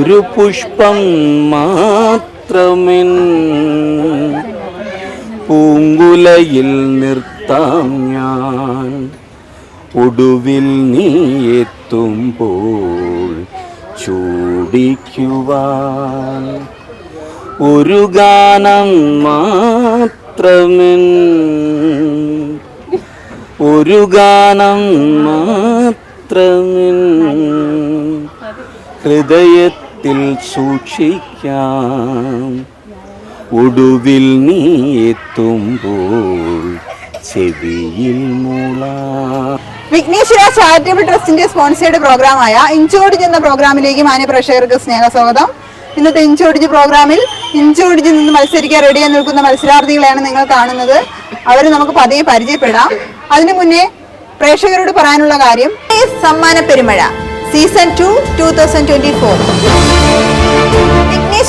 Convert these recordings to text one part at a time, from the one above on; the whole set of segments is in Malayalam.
ഒരു പുഷ്പം മാത്രമെൻ പൂങ്കുലയിൽ നിർത്താം ഞാൻ. ഒടുവിൽ നീ എത്തുമ്പോൾ ചൂടിക്കുവാൻ. ഒരു ഗാനം മാത്രമെൻ. ഒരു ഗാനം മാത്രമെൻ. ഹൃദയത്തിൽ സൂക്ഷിക്കാം. ഒടുവിൽ നീ എത്തുമ്പോൾ ചെവിയിൽ മൂള. വിഘ്നേശ്വര ചാരിറ്റബിൾ ട്രസ്റ്റിന്റെ സ്പോൺസേഡ് പ്രോഗ്രാമായ ഇഞ്ചോടിജ് എന്ന പ്രോഗ്രാമിലേക്ക് മാന്യ പ്രേക്ഷകർക്ക് സ്നേഹ സ്വാഗതം ഇന്നത്തെ ഇഞ്ചോടിജ് പ്രോഗ്രാമിൽ ഇഞ്ചോടിജ് നിന്ന് മത്സരിക്കാൻ റെഡിയായി നിൽക്കുന്ന മത്സരാർത്ഥികളെയാണ് നിങ്ങൾ കാണുന്നത്. അവർ നമുക്ക് പതിയെ പരിചയപ്പെടാം. അതിനു മുന്നേ പ്രേക്ഷകരോട് പറയാനുള്ള കാര്യം സമ്മാന പെരുമഴ season two two thousand twenty four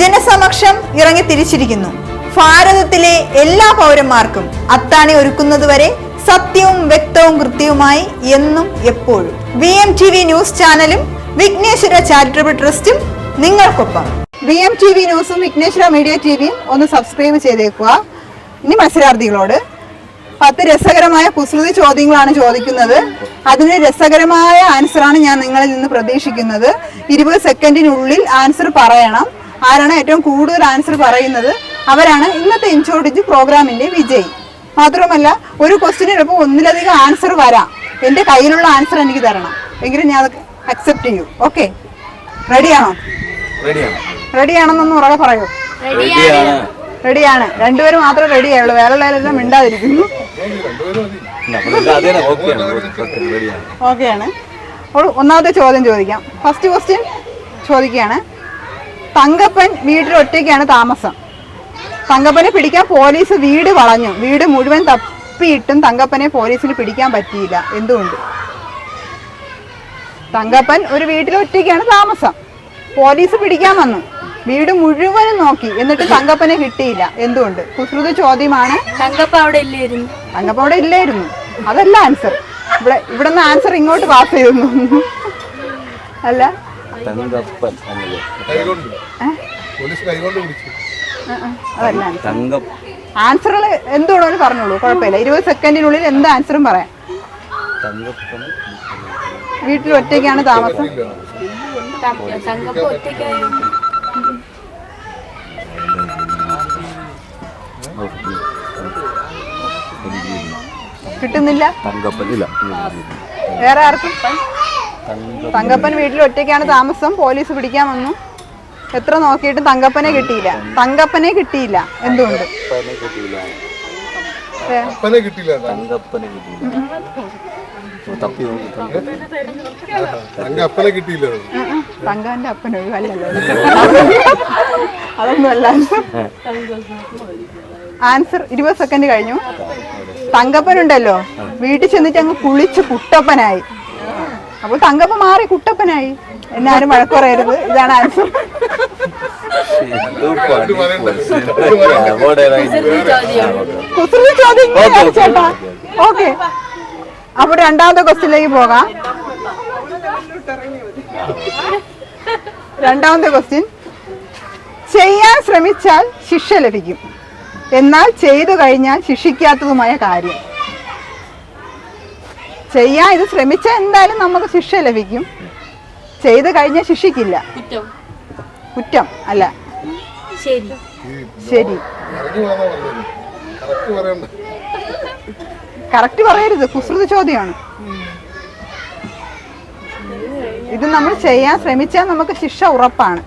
ജനസമക്ഷം ഇറങ്ങി തിരിച്ചിരിക്കുന്നു. ഭാരതത്തിലെ എല്ലാ പൗരന്മാർക്കും അത്താണി ഒരുക്കുന്നതുവരെ സത്യവും വ്യക്തവും കൃത്യവുമായി എന്നും എപ്പോഴും. V M T V news ചാനലും വിഘ്നേശ്വര ചാരിറ്റബിൾ ട്രസ്റ്റും നിങ്ങൾക്കൊപ്പം. വി എം ടി വി ന്യൂസും വിഘ്നേശ്വര മീഡിയ ടി വിയും ഒന്ന് സബ്സ്ക്രൈബ് ചെയ്തേക്കുക. ഇനി മത്സരാർത്ഥികളോട് പത്ത് രസകരമായ കുസൃതി ചോദ്യങ്ങളാണ് ചോദിക്കുന്നത്. അതിന് രസകരമായ ആൻസറാണ് ഞാൻ നിങ്ങളിൽ നിന്ന് പ്രതീക്ഷിക്കുന്നത്. ഇരുപത് സെക്കൻഡിനുള്ളിൽ ആൻസർ പറയണം. ആരാണ് ഏറ്റവും കൂടുതൽ ആൻസർ പറയുന്നത്? അവരാണ് ഇന്നത്തെ ഇൻചോർജ് പ്രോഗ്രാമിന്റെ വിജയി. മാത്രമല്ല ഒരു ക്വസ്റ്റിന് ചിലപ്പോൾ ഒന്നിലധികം ആൻസർ വരാം. എന്റെ കയ്യിലുള്ള ആൻസർ എനിക്ക് തരണം. എങ്കിലും ഞാൻ അത് അക്സെപ്റ്റ് ചെയ്യൂ. ഓക്കെ റെഡിയാണോ റെഡിയാണ് റെഡിയാണെന്നൊന്ന് ഉറക്കെ പറയൂ. റെഡിയാണ് റെഡിയാണ് രണ്ടുപേരും മാത്രമേ റെഡി ആയുള്ളൂ. വേറെ ഉള്ളവരെല്ലാം മിണ്ടാതിരിക്കുന്നു. അതേ ഓക്കെയാണ് റെഡിയാണ് ഓക്കെയാണ് അപ്പോൾ ഒന്നാമത്തെ ചോദ്യം ചോദിക്കാം. ഫസ്റ്റ് ക്വസ്റ്റ്യൻ ചോദിക്കുകയാണ്. തങ്കപ്പൻ വീട്ടിൽ ഒറ്റയ്ക്കാണ് താമസം. തങ്കപ്പനെ പിടിക്കാൻ പോലീസ് വീട് വളഞ്ഞു. വീട് മുഴുവൻ തപ്പിയിട്ടും തങ്കപ്പനെ പോലീസിന് പിടിക്കാൻ പറ്റിയില്ല. എന്തുകൊണ്ട്? തങ്കപ്പൻ ഒരു വീട്ടിൽ ഒറ്റയ്ക്കാണ് താമസം. പോലീസ് പിടിക്കാൻ വന്നു. വീട് മുഴുവനും നോക്കി. എന്നിട്ട് തങ്കപ്പനെ കിട്ടിയില്ല. എന്തുകൊണ്ട്? കുസൃത ചോദ്യമാണ്. തങ്കപ്പ അവിടെ ഇല്ലായിരുന്നു. തങ്കപ്പ അവിടെ ഇല്ലായിരുന്നു. അതല്ല ആൻസർ ഇവിടെ ഇവിടെ നിന്ന് ആൻസർ ഇങ്ങോട്ട് പാസ് ചെയ്തു. അല്ല തങ്കപ്പൻ എന്നത് പോലീസ് കൈകൊണ്ട് പിടിച്ചു. ആ, ആ, അതല്ല. ആൻസർ തങ്ക. ആൻസറുകൾ എന്തുകൊണ്ടോ പറഞ്ഞോളൂ. കുഴപ്പമില്ല. ഇരുപത് സെക്കൻഡിനുള്ളിൽ എന്ത് ആൻസറും പറയാം. വീട്ടിൽ ഒറ്റയ്ക്കാണ് താമസം. കിട്ടുന്നില്ല? തങ്കപ്പൻ ഇല്ല. വേറെ ആർക്കും? തങ്കപ്പൻ വീട്ടിൽ ഒറ്റയ്ക്കാണ് താമസം. പോലീസ് പിടിക്കാൻ വന്നു. എത്ര നോക്കിയിട്ടും തങ്കപ്പനെ കിട്ടിയില്ല. തങ്കപ്പനെ കിട്ടിയില്ല എന്തുകൊണ്ട്? തങ്കപ്പനെ കിട്ടിയില്ല. തങ്കവന്റെ അപ്പൻ ഒഴിവല്ലല്ലോ അതൊന്നും അല്ല ആൻസർ ഇരുപത് സെക്കൻഡ് കഴിഞ്ഞു. തങ്കപ്പനുണ്ടല്ലോ. വീട്ടിൽ ചെന്നിട്ട് അങ്ങ് കുളിച്ച് കുട്ടപ്പനായി. അപ്പോൾ തങ്കപ്പ മാറി കുട്ടപ്പനായി. എന്നാരും വഴക്ക് പറയരുത്. ഇതാണ് ആൻസർ ചോദ്യം ചേട്ടാ ഓക്കെ അപ്പൊ രണ്ടാമത്തെ ക്വസ്റ്റ്യനിലേക്ക് പോകാം. രണ്ടാമത്തെ ക്വസ്റ്റ്യൻ. ചെയ്യാൻ ശ്രമിച്ചാൽ ശിക്ഷ ലഭിക്കും. എന്നാൽ ചെയ്തു കഴിഞ്ഞാൽ ശിക്ഷിക്കാത്തതുമായ കാര്യം. ചെയ്യാൻ ഇത് ശ്രമിച്ചാൽ എന്തായാലും നമുക്ക് ശിക്ഷ ലഭിക്കും. ചെയ്ത് കഴിഞ്ഞ ശിക്ഷിക്കില്ല. കുറ്റം. അല്ല. ശരി. ശരി. കറക്റ്റ് പറയരുത്. കുസൃത ചോദ്യമാണ്. ഇത് നമ്മൾ ചെയ്യാൻ ശ്രമിച്ചാൽ നമുക്ക് ശിക്ഷ ഉറപ്പാണ്.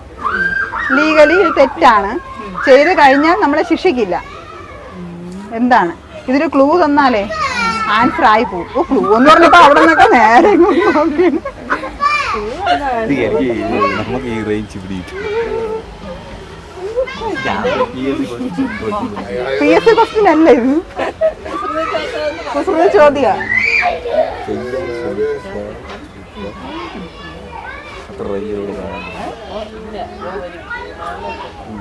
ലീഗലി ഇത് തെറ്റാണ്. ചെയ്ത് കഴിഞ്ഞാൽ നമ്മളെ ശിക്ഷിക്കില്ല. എന്താണ്? ഇതിന് ക്ലൂ തന്നാലേ. ആൻസർ ആയി പോകും ഓ ക്ലൂ എന്ന് പറഞ്ഞപ്പോ അവിടെ നിന്നൊക്കെ നേരെ ഈ- നമുക്ക് ഈ range. P S C question അല്ല ഇത്? കുസൃതി ചോദ്യ.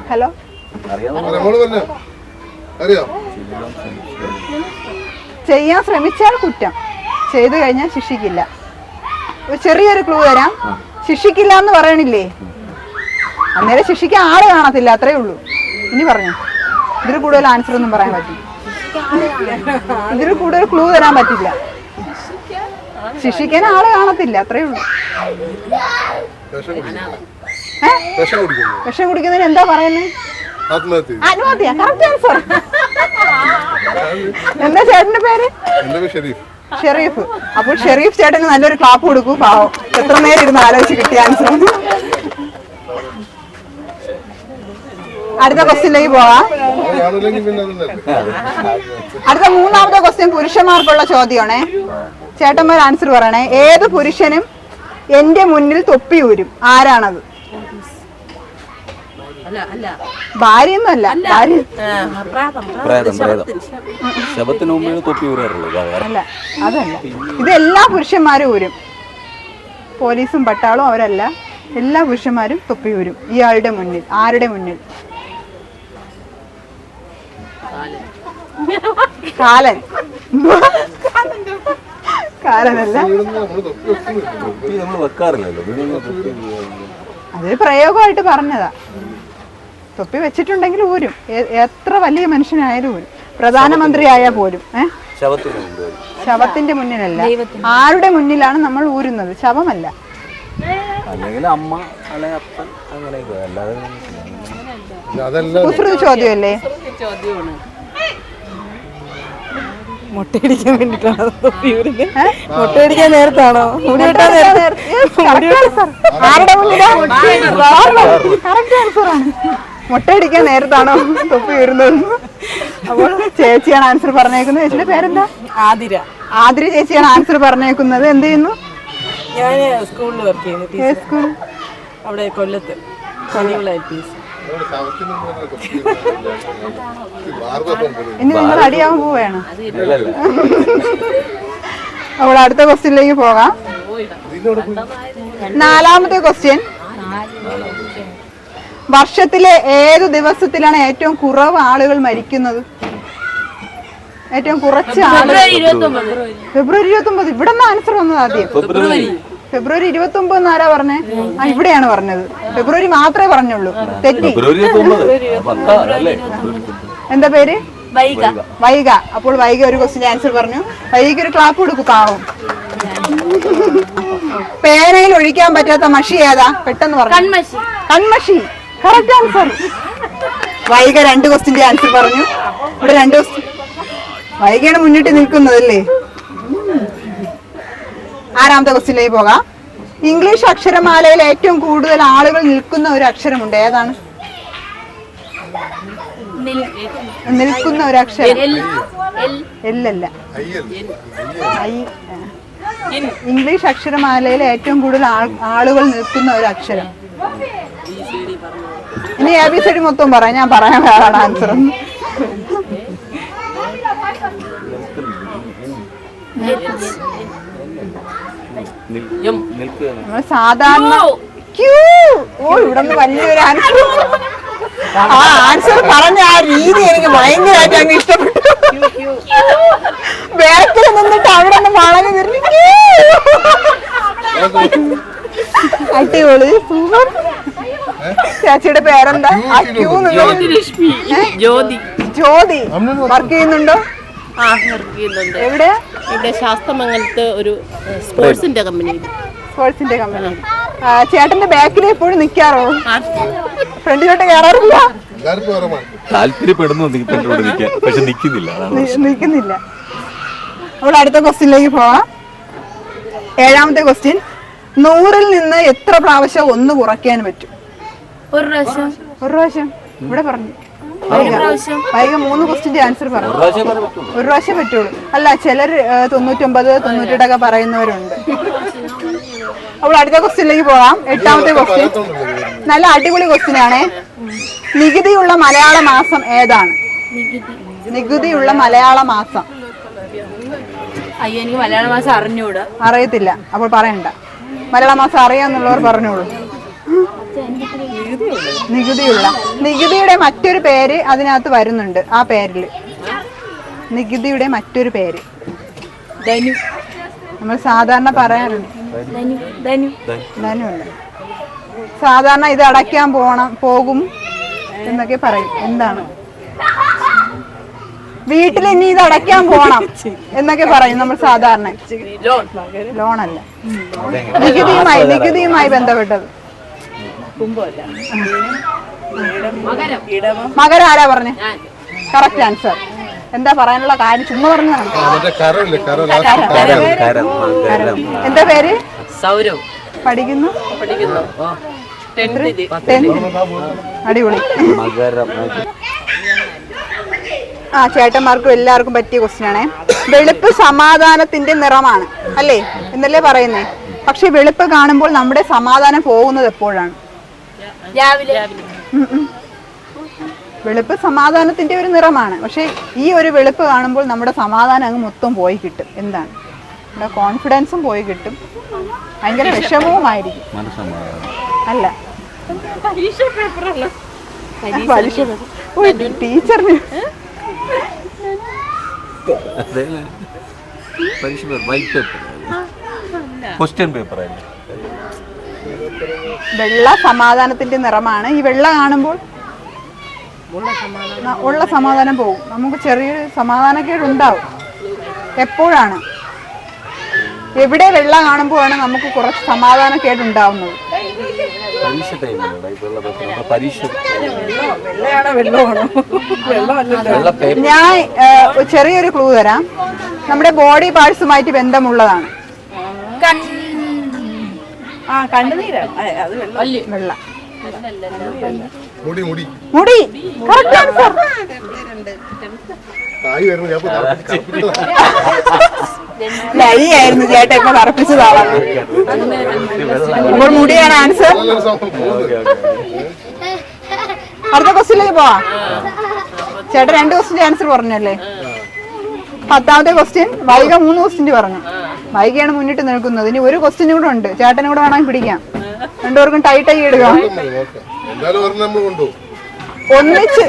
ഹലോ അറിയാം. ചെയ്യാൻ ശ്രമിച്ചാൽ കുറ്റം. ചെയ്തു കഴിഞ്ഞാൽ ശിക്ഷിക്കില്ല. ഒരു ചെറിയൊരു ക്ലൂ തരാം. ശിക്ഷിക്കില്ല എന്ന് പറയണില്ലേ? അന്നേരം ശിക്ഷിക്കാൻ ആൾ കാണത്തില്ല അത്രേ ഉള്ളൂ. ഇനി പറഞ്ഞു. ഇതിൽ കൂടുതൽ ആൻസർ ഒന്നും പറയാൻ പറ്റില്ല. ഇതിൽ കൂടുതൽ ക്ലൂ തരാൻ പറ്റില്ല. ശിക്ഷിക്കാൻ ആൾ കാണത്തില്ല അത്രേ ഉള്ളൂ. വിഷം കുടിക്കുന്നതിന് എന്താ പറയുന്നത്? ആത്മഹത്യ കറക്റ്റ് ആൻസർ എന്താ ചേട്ടന്റെ പേര്? ഷെറീഫ് അപ്പോൾ ഷെറീഫ് ചേട്ടന് നല്ലൊരു ക്ലാപ്പ് കൊടുക്കൂ പാവം. എത്ര നേരം ഇരുന്ന് ആലോചിച്ച് കിട്ടിയ ആൻസർ അടുത്ത ക്വസ്റ്റ്യനിലേക്ക് പോവാം. അടുത്ത മൂന്നാമത്തെ ക്വസ്റ്റ്യൻ പുരുഷന്മാർക്കുള്ള ചോദ്യമാണേ. ചേട്ടന്മാർ ആൻസർ പറയണേ. ഏത് പുരുഷനും എന്റെ മുന്നിൽ തൊപ്പി ഊരും. ആരാണത്? ഭാര്യയൊന്നുമല്ല ഭാര്യ. ശബത്തിന് മുമ്പേ തൊപ്പി ഊരാറുള്ളത് അല്ല അതല്ല. ഇത് എല്ലാ പുരുഷന്മാരും ഊരും. പോലീസും പട്ടാളും അവരല്ല. എല്ലാ പുരുഷന്മാരും തൊപ്പി ഊരും. ഇയാളുടെ മുന്നിൽ ആരുടെ മുന്നിൽ? കാലൻ. കാലനല്ല. ഇവിടുന്ന് നമ്മൾ തൊപ്പി വെക്കുന്നില്ല നമ്മൾ വെക്കാറില്ലല്ലോ വീടിന് അതൊരു പ്രയോഗമായിട്ട് പറഞ്ഞതാ. തൊപ്പി വെച്ചിട്ടുണ്ടെങ്കിൽ ഊരും എത്ര വലിയ മനുഷ്യനായാലും ഊരും പ്രധാനമന്ത്രി ആയാൽ പോലും ഏഹ് ശവത്തിന്റെ മുന്നിലല്ല. ആരുടെ മുന്നിലാണ് നമ്മൾ ഊരുന്നത്? ശവമല്ല. കുസൃതി ചോദ്യമല്ലേ? മുട്ടയടിക്കാൻ വേണ്ടിട്ടാണോ തൊപ്പി ഊരുന്നത് മുട്ടയടിക്കാൻ നേരത്താണോ? മുടി വെട്ടാൻ ആരുടെ മുന്നിലാണ് കറക്റ്റ് ആൻസർ ആണ്. മുട്ടയടിക്കാൻ നേരത്താണോ തൊപ്പി വരുന്നത് അപ്പോൾ ചേച്ചിയാണ് ആൻസർ പറഞ്ഞേക്കുന്നത്. ചേച്ചിയുടെ പേരെന്താ? ആതിര. ആതിര ചേച്ചിയാണ് ആൻസർ പറഞ്ഞേക്കുന്നത്. എന്ത് ചെയ്യുന്നു? ഞാൻ സ്കൂളിൽ വർക്ക് ചെയ്യുന്നു സ്കൂൾ അവിടെ കൊല്ലത്ത്. ഇനി നിങ്ങൾ അടിയാവാൻ പോവുകയാണ്? അല്ലല്ല അപ്പോൾ അടുത്ത ക്വസ്റ്റ്യനിലേക്ക് പോകാം. നാലാമത്തെ ക്വസ്റ്റ്യൻ വർഷത്തിലെ ഏത് ദിവസത്തിലാണ് ഏറ്റവും കുറവ് ആളുകൾ മരിക്കുന്നത്? ഏറ്റവും കുറച്ച് ആളുകൾ ഫെബ്രുവരി ഇരുപത്തി ഒമ്പത് ഇവിടെ നിന്ന് ആൻസർ വന്നത് ആദ്യം. ഫെബ്രുവരി. ഫെബ്രുവരി ഇരുപത്തി ഒമ്പത് ആരാ പറഞ്ഞേ? ആ ഇവിടെയാണ് പറഞ്ഞത്. ഫെബ്രുവരി മാത്രമേ പറഞ്ഞുള്ളൂ. തെറ്റി. എന്താ പേര്? വൈക വൈക അപ്പോൾ വൈക ഒരു ക്വസ്റ്റിന്റെ ആൻസർ പറഞ്ഞു. വൈകയ്ക്ക് ഒരു ക്ലാപ്പ് കൊടുക്കും പാവം. പേനയിൽ ഒഴിക്കാൻ പറ്റാത്ത മഷി ഏതാ? പെട്ടെന്ന് പറഞ്ഞു. കൺമഷി. കൺമഷി. കറക്റ്റ് ആൻസർ രണ്ട് ക്വസ്റ്റിന്റെ ആൻസർ പറഞ്ഞു. ഇവിടെ രണ്ട് വൈകയാണ് മുന്നിട്ട് നിൽക്കുന്നതല്ലേ ആറാമത്തെ ക്വസ്റ്റിനിലേക്ക് പോകാം. ഇംഗ്ലീഷ് അക്ഷരമാലയിൽ ഏറ്റവും കൂടുതൽ ആളുകൾ നിൽക്കുന്ന ഒരു അക്ഷരമുണ്ട്. ഏതാണ്? നിൽക്കുന്ന ഒരു അക്ഷരം. എല്ലല്ല ഇംഗ്ലീഷ് അക്ഷരമാലയിൽ ഏറ്റവും കൂടുതൽ ആളുകൾ നിൽക്കുന്ന ഒരു അക്ഷരം. ഇനി എ ബി സി ഡി മൊത്തം പറയാം ഞാൻ പറയാൻ വേറാണ് ആൻസർ നമ്മൾ സാധാരണ ക്യൂ ഓ ഇവിടെ നിന്ന് വലിയൊരു ആൻസർ ആ ആൻസർ പറഞ്ഞ ആ രീതി എനിക്ക് ഭയങ്കരമായിട്ട് അങ്ങ് ഇഷ്ടപ്പെട്ടു. ബാക്കിൽ നിന്നിട്ട് അവിടെ നിന്ന് വളഞ്ഞു തിരിഞ്ഞു അടിപൊളി. സൂപ്പർ ചേച്ചിയുടെ പേരെന്താ? ആ ക്യൂ ലക്ഷ്മി ജ്യോതി. ജ്യോതി. വർക്ക് ചെയ്യുന്നുണ്ടോ? ആ വർക്ക് ചെയ്യുന്നുണ്ട്. എവിടെ? ഇവിടെ ശാസ്തമംഗലത്ത് ഒരു സ്പോർട്സിന്റെ കമ്പനി. സ്പോർട്സിന്റെ കമ്പനി. ചേട്ടന്റെ ബാക്കിൽ എപ്പോഴും നിക്കാറോ? ഫ്രണ്ടിലോട്ട് കയറാറില്ല താല്പര്യപ്പെടുന്നു പക്ഷെ നിൽക്കുന്നില്ല നിൽക്കുന്നില്ല അപ്പോൾ അടുത്ത ക്വസ്റ്റ്യനിലേക്ക് പോവാം. ഏഴാമത്തെ ക്വസ്റ്റ്യൻ നൂറിൽ നിന്ന് എത്ര പ്രാവശ്യം ഒന്ന് കുറയ്ക്കാൻ പറ്റും? ഒരു പ്രാവശ്യം. ഒരു പ്രാവശ്യം. ഇവിടെ പറഞ്ഞു. വൈക മൂന്ന് ക്വസ്റ്റിന്റെ ആൻസർ പറഞ്ഞു. ഒരു പ്രാവശ്യം പറയാൻ പറ്റുള്ളൂ. ഒരു പ്രാവശ്യം പറ്റുള്ളൂ. അല്ല ചിലർ തൊണ്ണൂറ്റൊമ്പത് തൊണ്ണൂറ്റെട്ടൊക്കെ പറയുന്നവരുണ്ട്. അപ്പോൾ അടുത്ത ക്വസ്റ്റ്യനിലേക്ക് പോകാം. എട്ടാമത്തെ ക്വസ്റ്റ്യൻ നല്ല അടിപൊളി ക്വസ്റ്റ്യൻ ആണേ നികുതിയുള്ള മലയാള മാസം ഏതാണ്? നികുതിയുള്ള മലയാള മാസം. അയ്യോ എനിക്ക് മലയാള മാസം അറിഞ്ഞൂടാ. അറിയത്തില്ല. അപ്പോൾ പറയണ്ട. മലയാള മാസം അറിയാന്നുള്ളവർ പറഞ്ഞോളൂ. നികുതിയുള്ള. നികുതിയുടെ മറ്റൊരു പേര് അതിനകത്ത് വരുന്നുണ്ട് ആ പേരിൽ നികുതിയുടെ മറ്റൊരു പേര്. ധനു. നമ്മൾ സാധാരണ പറയാറുണ്ട്. ധനു. സാധാരണ ഇത് അടയ്ക്കാൻ പോണം പോകും എന്നൊക്കെ പറയും. എന്താണ്? വീട്ടിൽ ഇനി ഇത് അടയ്ക്കാൻ പോണം എന്നൊക്കെ പറയും നമ്മൾ സാധാരണ. ലോണല്ല നികുതിയുമായി നികുതിയുമായി ബന്ധപ്പെട്ടത്. മകരം. ആരാ പറഞ്ഞ? കറക്റ്റ് ആൻസർ എന്താ പറയാനുള്ള കാര്യം? ചുമ്മാ പറഞ്ഞതാണ്. എന്താ പേര്? സൗരവ്. പഠിക്കുന്നു? പഠിക്കുന്നു. അടിപൊളി. ആ ചേട്ടന്മാർക്കും എല്ലാവർക്കും പറ്റിയ ക്വസ്റ്റ്യൻ ആണേ. വെളുപ്പ് സമാധാനത്തിന്റെ നിറമാണ്. അല്ലേ? എന്നല്ലേ പറയുന്നേ? പക്ഷെ വെളുപ്പ് കാണുമ്പോൾ നമ്മുടെ സമാധാനം പോകുന്നത് എപ്പോഴാണ്? രാവിലെ. വെളുപ്പ് സമാധാനത്തിന്റെ ഒരു നിറമാണ്. പക്ഷെ ഈ ഒരു വെളുപ്പ് കാണുമ്പോൾ നമ്മുടെ സമാധാനം അങ്ങ് മൊത്തം പോയി കിട്ടും. എന്താണ്? നമ്മുടെ കോൺഫിഡൻസും പോയി കിട്ടും. ഭയങ്കര വിഷമവുമായിരിക്കും. അല്ല. പരീക്ഷ ടീച്ചറിന്. പരീക്ഷ paper white paper question paper ആയിരുന്നു. വെള്ള സമാധാനത്തിന്റെ നിറമാണ്. ഈ വെള്ള കാണുമ്പോൾ ഉള്ള സമാധാനം പോകും. നമുക്ക് ചെറിയൊരു സമാധാനക്കേട് ഉണ്ടാവും എപ്പോഴാണ്? എവിടെ വെള്ള കാണുമ്പോഴാണ് നമുക്ക് കുറച്ച് സമാധാനക്കേട് ഉണ്ടാവുന്നത് പരീക്ഷ. ഞാൻ ഒരു ചെറിയൊരു ക്ലൂ തരാം. നമ്മുടെ ബോഡി പാർട്സുമായിട്ട് ബന്ധമുള്ളതാണ്. ആ കണ്ണുനീരാണ്. ആ, അത് വെള്ളം. വെള്ള. മുടി മുടി. മുടി. കറക്റ്റ് ആൻസർ തായി വരുമ്പോ ഞാൻ ഇപ്പൊ. ലരിയായിരുന്നു തറപ്പിച്ചതാണ് മുടിയാണ് ആൻസർ അടുത്ത ക്വസ്റ്റ്യനിലേക്ക് പോവാ. ചേട്ടൻ രണ്ട് ക്വസ്റ്റിന്റെ ആൻസർ പറഞ്ഞല്ലേ? പത്താമത്തെ ക്വസ്റ്റ്യൻ വൈകിട്ട് മൂന്ന് ക്വസ്റ്റ്യൻ പറഞ്ഞു. വൈകയാണ് മുന്നിട്ട് നിൽക്കുന്നത്. ഇനി ഒരു ക്വസ്റ്റ്യൻ കൂടെ ഉണ്ട്. ചേട്ടനും കൂടെ വേണമെങ്കിൽ പിടിക്കാം. രണ്ടുപേർക്കും ടൈറ്റായി ആയി ഇടുക. ഒന്നിച്ച്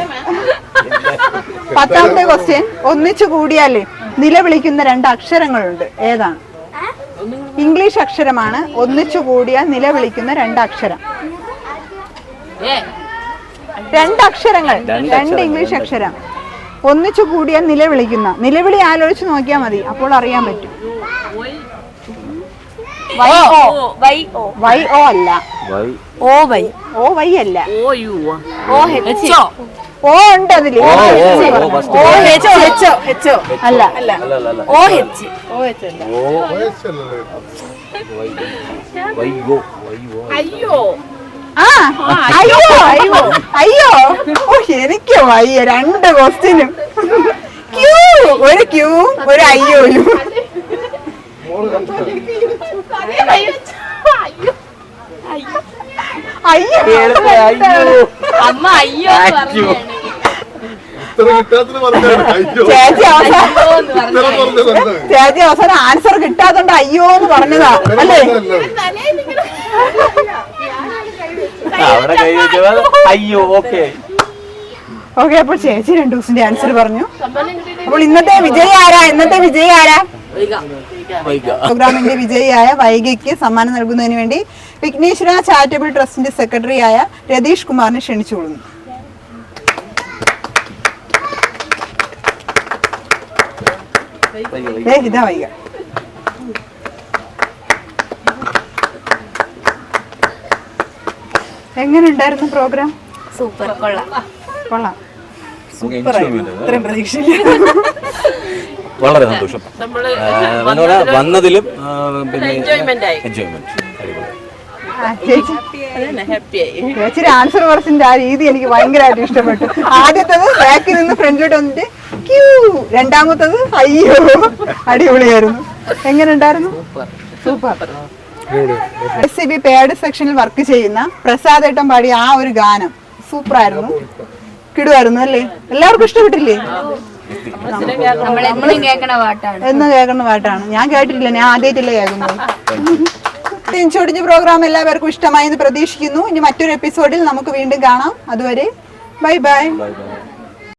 പത്താമത്തെ ക്വസ്റ്റ്യൻ ഒന്നിച്ചു കൂടിയാലേ നിലവിളിക്കുന്ന രണ്ട് അക്ഷരങ്ങളുണ്ട്. ഏതാണ്? ഇംഗ്ലീഷ് അക്ഷരമാണ്. ഒന്നിച്ചു കൂടിയാൽ നിലവിളിക്കുന്ന രണ്ട് അക്ഷരം. രണ്ട് അക്ഷരങ്ങൾ. രണ്ട് ഇംഗ്ലീഷ് അക്ഷരം. ഒന്നിച്ചു കൂടിയാൽ നിലവിളിക്കുന്ന. നിലവിളി ആലോചിച്ച് നോക്കിയാൽ മതി. അപ്പോൾ അറിയാൻ പറ്റും. Y O. Y O. Y O അല്ല. Y. O Y. O Y അല്ല. ഓ യു ഓ ഹെച്ചോ. ഓ ഉണ്ട് അതിൽ. ഓ എച്ച് ഓ ഹെച്ചോ ഹെച്ചോ ഹെച്ചോ. അല്ല. ഓ അല്ല. അല്ല ഓ എച്ച് ഓ. വൈയോ അയ്യോ. ആ അയ്യോ അയ്യോ. അയ്യോ ഓ ശരിക്കും വൈ രണ്ട് ക്വസ്റ്റ്യനും ക്യൂ. ഒരു ക്യൂ ഒരു അയ്യോയും. അയ്യോ അമ്മ അയ്യോ അയ്യോ. ചേച്ചി അവസാനം ആൻസർ കിട്ടാത്തോണ്ട് അയ്യോ എന്ന് പറഞ്ഞതാ അല്ലേ? അവിടെ കൈ വെച്ചത് അയ്യോ ഓക്കെ. ഓക്കെ അപ്പോൾ ചേച്ചി രണ്ടു ദിവസത്തിന്റെ ആൻസർ പറഞ്ഞു. അപ്പോൾ ഇന്നത്തെ വിജയി ആരാ? ഇന്നത്തെ വിജയി ആരാ? പ്രോഗ്രാമിന്റെ വിജയിയായ വൈഗയ്ക്ക് സമ്മാനം നൽകുന്നതിന് വേണ്ടി വിഘ്നേശ്വര ചാരിറ്റബിൾ ട്രസ്റ്റിന്റെ സെക്രട്ടറിയായ രതീഷ് കുമാറിനെ ക്ഷണിച്ചുകൊള്ളുന്നു ഇതാ വൈക എങ്ങനെ ഉണ്ടായിരുന്നു പ്രോഗ്രാം? സൂപ്പർ കൊള്ളാം. കൊള്ളാം. സൂപ്പർ ഇത്രയും പ്രതീക്ഷയില്ല. വളരെ സന്തോഷം. പറഞ്ഞാൽ വന്നതിലും പിന്നെ ആയി. എൻജോയ്മെന്റ് ചേച്ചിയുടെ ആൻസർ കുറച്ചിന്റെ ആ രീതി എനിക്ക് ഭയങ്കരമായിട്ട് ഇഷ്ടപ്പെട്ടു. ആദ്യത്തത് ബാക്കിൽ നിന്ന് ഫ്രണ്ടിലോട്ട് വന്നിട്ട് ക്യൂ. രണ്ടാമത്തത് അയ്യോ. അടിപൊളിയായിരുന്നു. എങ്ങനെ ഉണ്ടായിരുന്നു? സൂപ്പർ എസ് സി ബി പേഡ് സെക്ഷനിൽ വർക്ക് ചെയ്യുന്ന പ്രസാദ് ഏട്ടൻ പാടിയ ആ ഒരു ഗാനം സൂപ്പർ ആയിരുന്നു കിടുവായിരുന്നു അല്ലേ? എല്ലാവർക്കും ഇഷ്ടപ്പെട്ടില്ലേ? എന്ന് കേൾക്കുന്ന പാട്ടാണ്. ഞാൻ കേട്ടിട്ടില്ല ഞാൻ ആദ്യമായിട്ടില്ല കേൾക്കുന്നത്. തിരിച്ചൊടിഞ്ഞ പ്രോഗ്രാം എല്ലാവർക്കും ഇഷ്ടമായി എന്ന് പ്രതീക്ഷിക്കുന്നു. ഇനി മറ്റൊരു എപ്പിസോഡിൽ നമുക്ക് വീണ്ടും കാണാം. അതുവരെ ബൈ ബൈ